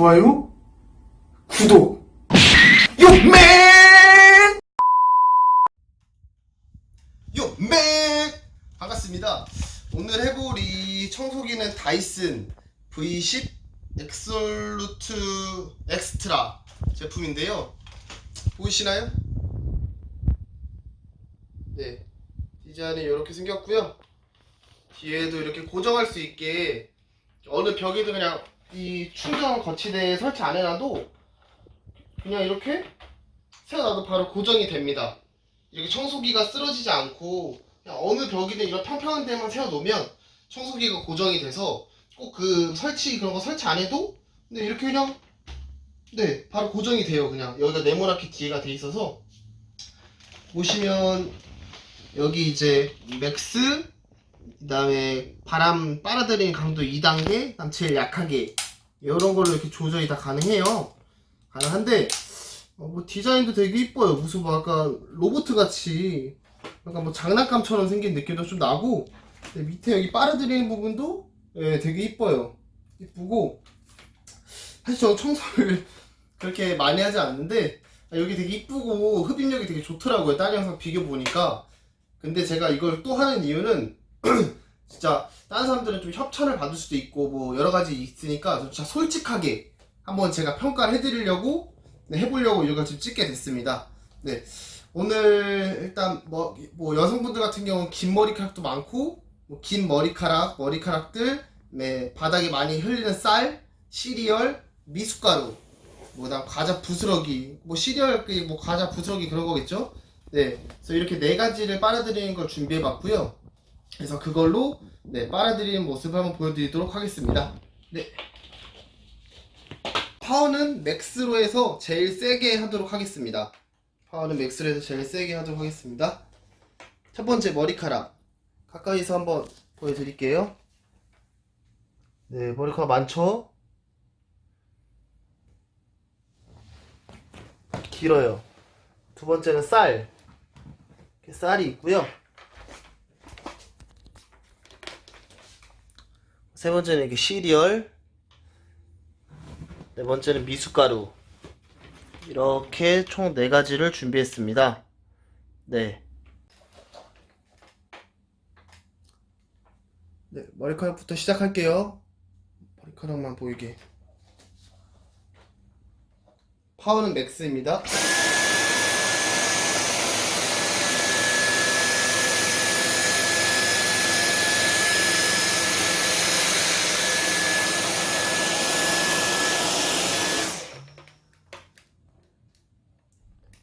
좋아요, 구독. 요맨! 요맨! 반갑습니다. 오늘 해볼 이 청소기는 다이슨 V10 엑솔루트 엑스트라 제품인데요. 보이시나요? 네. 디자인이 이렇게 생겼고요. 뒤에도 이렇게 고정할 수 있게 어느 벽에도 그냥 이 충전 거치대에 설치 안 해놔도 그냥 이렇게 세워놔도 바로 고정이 됩니다. 이렇게 청소기가 쓰러지지 않고 어느 벽이든 이런 평평한 데만 세워놓으면 청소기가 고정이 돼서 꼭 그 설치 그런 거 설치 안 해도 근데 이렇게 그냥 네 바로 고정이 돼요 그냥 여기가 네모나게 뒤에가 돼 있어서 보시면 여기 이제 맥스 그 다음에 바람 빨아들이는 강도 2단계 그다음 제일 약하게 이런 걸로 이렇게 조절이 다 가능해요. 가능한데 어, 뭐 디자인도 되게 이뻐요. 무슨 뭐 약간 로봇 같이 약간 뭐 장난감처럼 생긴 느낌도 좀 나고 밑에 여기 빨아들이는 부분도 예, 되게 이뻐요. 이쁘고 사실 저는 청소를 그렇게 많이 하지 않는데 아, 여기 되게 이쁘고 흡입력이 되게 좋더라고요. 다른 영상 비교 보니까. 근데 제가 이걸 또 하는 이유는 진짜 다른 사람들은 좀 협찬을 받을 수도 있고 뭐 여러 가지 있으니까 진짜 솔직하게 한번 제가 평가를 해드리려고 네, 해보려고 이걸 지금 찍게 됐습니다. 네 오늘 일단 뭐, 뭐 여성분들 같은 경우는 긴 머리카락도 많고 뭐 긴 머리카락 머리카락들 네 바닥에 많이 흘리는 쌀 시리얼 미숫가루 뭐 그다음 과자 부스러기 뭐 시리얼 그뭐 과자 부스러기 그런 거겠죠? 네 그래서 이렇게 네 가지를 빨아들이는 걸 준비해봤고요. 그래서 그걸로 네, 빨아들이는 모습을 한번 보여드리도록 하겠습니다. 네. 파워는 맥스로 해서 제일 세게 하도록 하겠습니다. 파워는 맥스로 해서 제일 세게 하도록 하겠습니다. 첫 번째 머리카락 가까이서 한번 보여드릴게요. 네, 머리카락 많죠? 길어요. 두 번째는 쌀. 쌀이 있고요. 세 번째는 이렇게 시리얼. 네 번째는 미숫가루. 이렇게 총 네 가지를 준비했습니다. 네. 네 머리카락부터 시작할게요. 머리카락만 보이게. 파워는 맥스입니다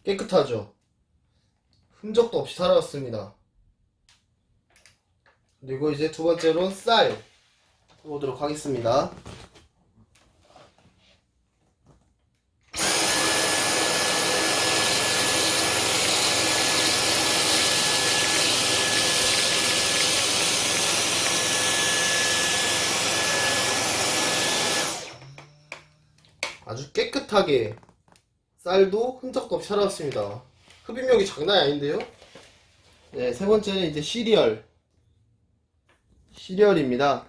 깨끗하죠. 흔적도 없이 살아왔습니다. 그리고 이제 두 번째로 쌀 보도록 하겠습니다. 아주 깨끗하게 쌀도 흔적도 없이 살아왔습니다. 흡입력이 장난이 아닌데요? 네, 세 번째는 이제 시리얼. 시리얼입니다.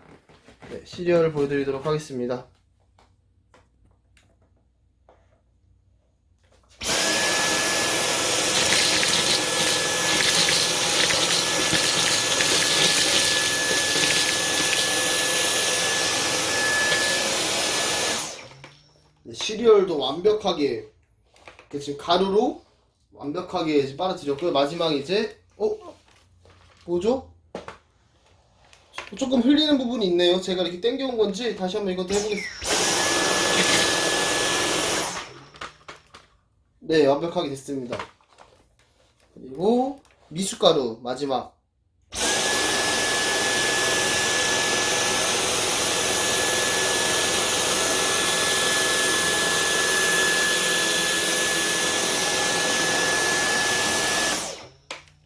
네, 시리얼을 보여드리도록 하겠습니다. 네, 시리얼도 완벽하게 이렇게 지금 가루로 완벽하게 빨아들였고요. 마지막 이제 어 뭐죠? 조금 흘리는 부분이 있네요. 제가 이렇게 당겨온 건지 다시 한번 이것도 해보겠습니다. 네, 완벽하게 됐습니다. 그리고 미숫가루 마지막.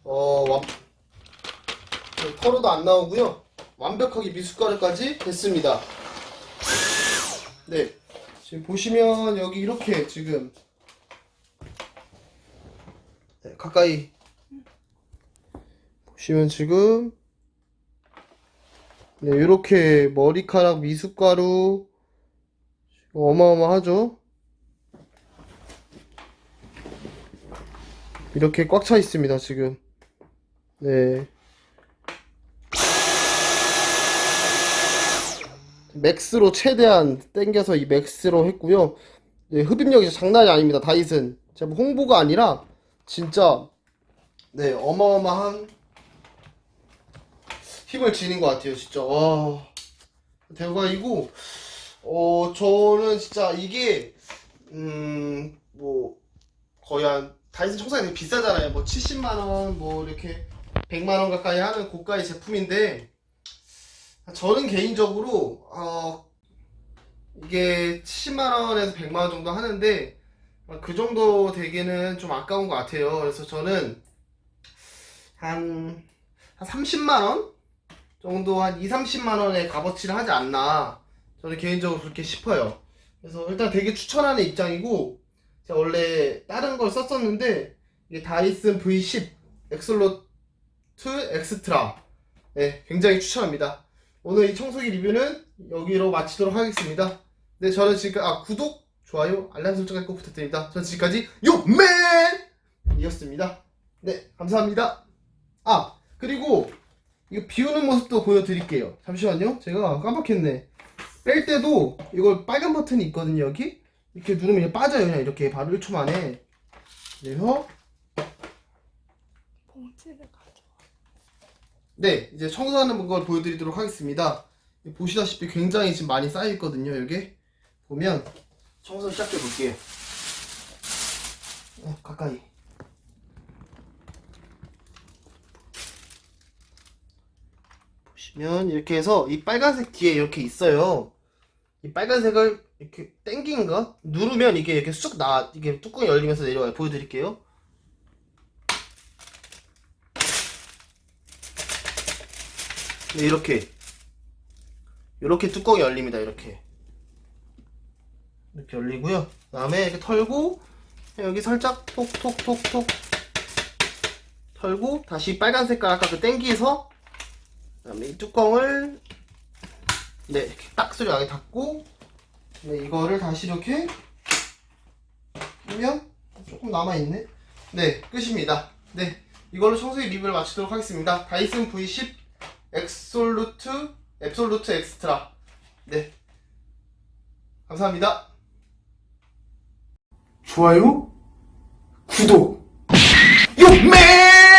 어, 완, 털어도 안 나오고요. 완벽하게 미숫가루까지 됐습니다. 네. 지금 보시면 여기 이렇게 지금 네, 가까이 보시면 지금 네, 이렇게 머리카락 미숫가루 어마어마하죠? 이렇게 꽉 차 있습니다, 지금. 네. 맥스로 최대한 땡겨서 이 맥스로 했고요. 네, 흡입력이 장난이 아닙니다. 다이슨. 제가 뭐 홍보가 아니라 진짜 네 어마어마한 힘을 지닌 것 같아요. 진짜 와 대박이고 어 저는 진짜 이게 음 뭐 거의 한 다이슨 청소기 되게 비싸잖아요. 뭐 70만 원, 뭐 이렇게 100만 원 가까이 하는 고가의 제품인데 저는 개인적으로 어 이게 70만 원에서 100만 원 정도 하는데 어, 그 정도 되기는 좀 아까운 것 같아요. 그래서 저는 한, 한 30만 원 정도 한 2, 30만 원의 값어치를 하지 않나 저는 개인적으로 그렇게 싶어요. 그래서 일단 되게 추천하는 입장이고 제가 원래 다른 걸 썼었는데 이게 다이슨 V10 엑솔로트 엑스트라 네, 굉장히 추천합니다. 오늘 이 청소기 리뷰는 여기로 마치도록 하겠습니다. 네, 저는 지금까지 아 구독, 좋아요, 알람 설정까지 꼭 부탁드립니다. 저는 지금까지 요맨 이었습니다. 네, 감사합니다. 아 그리고 이거 비우는 모습도 보여드릴게요. 잠시만요. 제가 깜빡했네. 뺄 때도 이걸 빨간 버튼이 있거든요. 여기 이렇게 누르면 빠져요. 그냥 이렇게 바로 1초 만에. 그래서 봉지를 가져. 네, 이제 청소하는 걸 보여드리도록 하겠습니다. 보시다시피 굉장히 지금 많이 쌓여있거든요, 여기. 보면, 청소 시작해 볼게요. 어, 가까이. 보시면, 이렇게 해서 이 빨간색 뒤에 이렇게 있어요. 이 빨간색을 이렇게 땡긴가? 누르면 이게 이렇게 쑥 나, 이게 뚜껑이 열리면서 내려와요. 보여드릴게요. 이렇게. 이렇게 뚜껑이 열립니다 이렇게. 이렇게 열리고요. 그 다음에 이렇게 털고 여기 살짝 톡톡톡톡. 털고 다시 빨간 색깔 아까 그 땡기서 그 다음에 이 뚜껑을 네 이렇게 딱 소리 나게 닫고 네 이거를 다시 이렇게 하면 조금 남아있네 네 끝입니다. 네 이걸로 청소기 리뷰를 마치도록 하겠습니다. 다이슨 V10 엑솔루트 앱솔루트 엑스트라 네. 감사합니다. 좋아요 구독. 요맨